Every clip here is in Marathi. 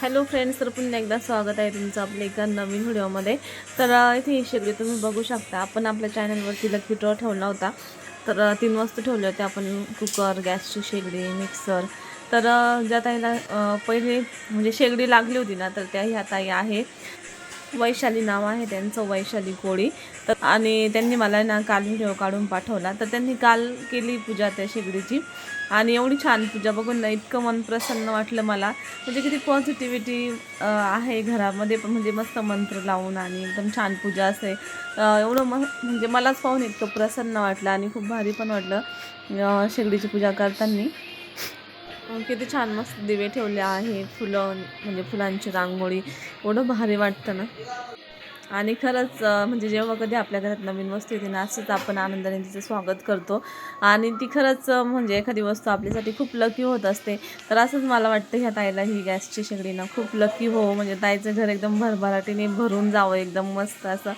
हॅलो फ्रेंड्स तर पुन्हा एकदा स्वागत आहे तुमचं आपल्या एका नवीन व्हिडिओमध्ये. तर इथे ही शेगडी तुम्ही बघू शकता आपण आपल्या चॅनलवरती लकी ड्रॉ ठेवला होता. तर तीन वस्तू ठेवले होते आपण कुकर गॅसची शेगडी मिक्सर तर ज्या ताईला पहिले म्हणजे शेगडी लागली होती ना तर त्या ह्या ताई आहे. वैशाली नाव आहे त्यांचं वैशाली कोळी. तर आणि त्यांनी मला ना काल व्हिडिओ काढून पाठवला. तर त्यांनी काल केली पूजा त्या शेगडीची. आणि एवढी छान पूजा. बघून ना इतकं मन प्रसन्न वाटलं मला. म्हणजे किती पॉझिटिव्हिटी आहे घरामध्ये. पण म्हणजे मस्त मंत्र लावून आणि एकदम छान पूजा असते एवढं म म्हणजे मलाच पाहून इतकं प्रसन्न वाटलं आणि खूप भारी पण वाटलं शेगडीची पूजा करताना. किती छान मस्त दिवे ठेवले आहे फुलं म्हणजे फुलांची रांगोळी. एवढं भारी वाटतं ना? आणि खरंच म्हणजे जेव्हा कधी आपल्या घरात नवीन वस्तू येते ना असंच आपण आनंदाने तिचं स्वागत करतो. आणि ती खरंच म्हणजे एखादी वस्तू आपल्यासाठी खूप लकी होत असते. तर असंच मला वाटतं ह्या ताईला ही गॅसची शेगडी ना खूप लकी हो. म्हणजे ताईचं घर एकदम भरभराटीने भरून जावं एकदम मस्त असं.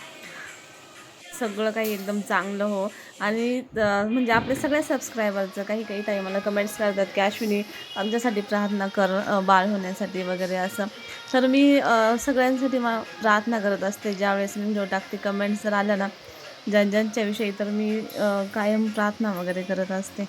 सगळं काही एकदम चांगलं हो. आणि म्हणजे आपले सगळ्या सबस्क्रायबरचं काही काही ताई मला कमेंट्स करतात की अश्विनी आमच्यासाठी प्रार्थना कर बाळ होण्यासाठी वगैरे असं. तर मी सगळ्यांसाठी मा प्रार्थना करत असते. ज्यावेळेस मी व्हिडिओ टाकते कमेंट्स जर आल्या ना ज्या ज्यांच्याविषयी तर मी कायम प्रार्थना वगैरे करत असते.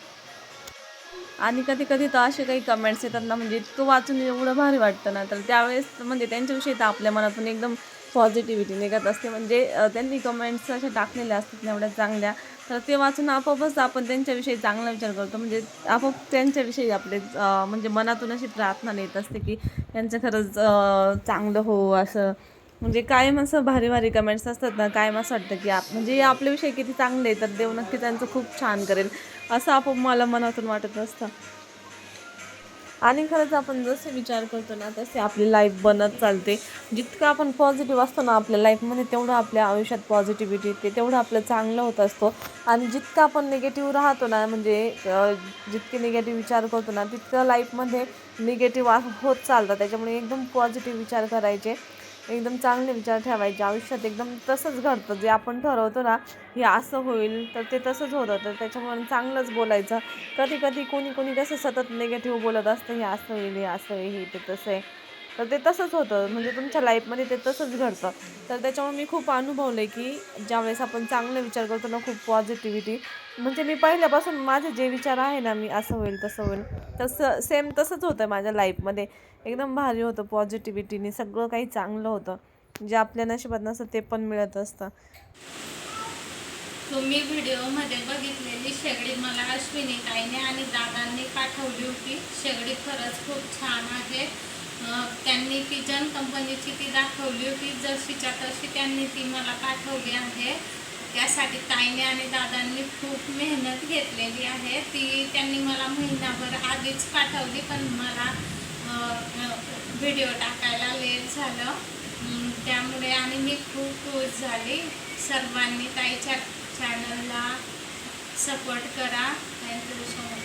आणि कधी कधी तर असे काही कमेंट्स येतात ना म्हणजे तो वाचून एवढं भारी वाटतं ना. तर त्यावेळेस म्हणजे त्यांच्याविषयी तर आपल्या मनातून एकदम पॉझिटिव्हिटी निघत असते. म्हणजे त्यांनी कमेंट्स अशा टाकलेल्या असतात ना एवढ्या चांगल्या. तर ते वाचून आपोआपच आपण त्यांच्याविषयी चांगला विचार करतो. म्हणजे आपोआप त्यांच्याविषयी आपले म्हणजे मनातून अशी प्रार्थना येत असते की त्यांचं खरंच चांगलं हो असं. म्हणजे कायम असं भारी भारी कमेंट्स असतात ना कायम असं वाटतं की आप म्हणजे हे आपल्याविषयी किती चांगले आहे तर देव नक्की त्यांचं खूप छान करेल असं आपोआप मला मनातून वाटत असतं. आणि खरंच आपण जसे विचार करतो ना तसे आपली लाईफ बनत चालते. जितकं आपण पॉझिटिव्ह असतो ना आपल्या लाईफमध्ये तेवढं आपल्या आयुष्यात पॉझिटिव्हिटी येते तेवढं आपलं चांगलं होत असतो. आणि जितकं आपण निगेटिव्ह राहतो ना म्हणजे जितके निगेटिव्ह विचार करतो ना तितकं लाईफमध्ये निगेटिव्ह होत चालतं. त्याच्यामुळे एकदम पॉझिटिव्ह विचार करायचे. एकदम चांगले विचार ठेवायचे. आयुष्यात एकदम तसंच घडतं. जे आपण ठरवतो ना हे असं होईल तर ते तसंच होतं. तर त्याच्यामुळे चांगलंच बोलायचं. कधी कधी कोणी कोणी कसं सतत निगेटिव्ह बोलत असतं हे असं होईल हे असं होईल हे ते तसं आहे. तर ते तसंच होतं. म्हणजे तुमच्या लाईफमध्ये ते तसंच घडतं. तर त्याच्यामुळे मी खूप अनुभवलं आहे की ज्यावेळेस आपण चांगले विचार करतो ना खूप पॉझिटिव्हिटी म्हणजे मी पहिल्यापासून माझे जे विचार आहे ना मी असं होईल तसं होईल. तसं सेम तसंच होतं माझ्या लाईफमध्ये. एकदम भारी होतं पॉझिटिव्हिटीने सगळं काही चांगलं होतं. जे आपल्या नशिबात नसतं ते पण मिळत असतं. तुम्ही व्हिडिओमध्ये बघितलेली शेगडी मला अश्विनी ताईने आणि दादांनी पाठवली होती. शेगडी खरंच खूप छान आहे. त्यांनी ती जन कंपनीची ती दाखवली होती. जशीच्या तशी त्यांनी ती मला पाठवली आहे. त्यासाठी ताईने आणि दादांनी खूप मेहनत घेतलेली आहे. ती त्यांनी मला महिनाभर आधीच पाठवली पण मला व्हिडिओ टाकायला लेट झालं. त्यामुळे आणि मी खूप खुश झाली. सर्वांनी ताईच्या चॅनलला सपोर्ट करा. Thank you so much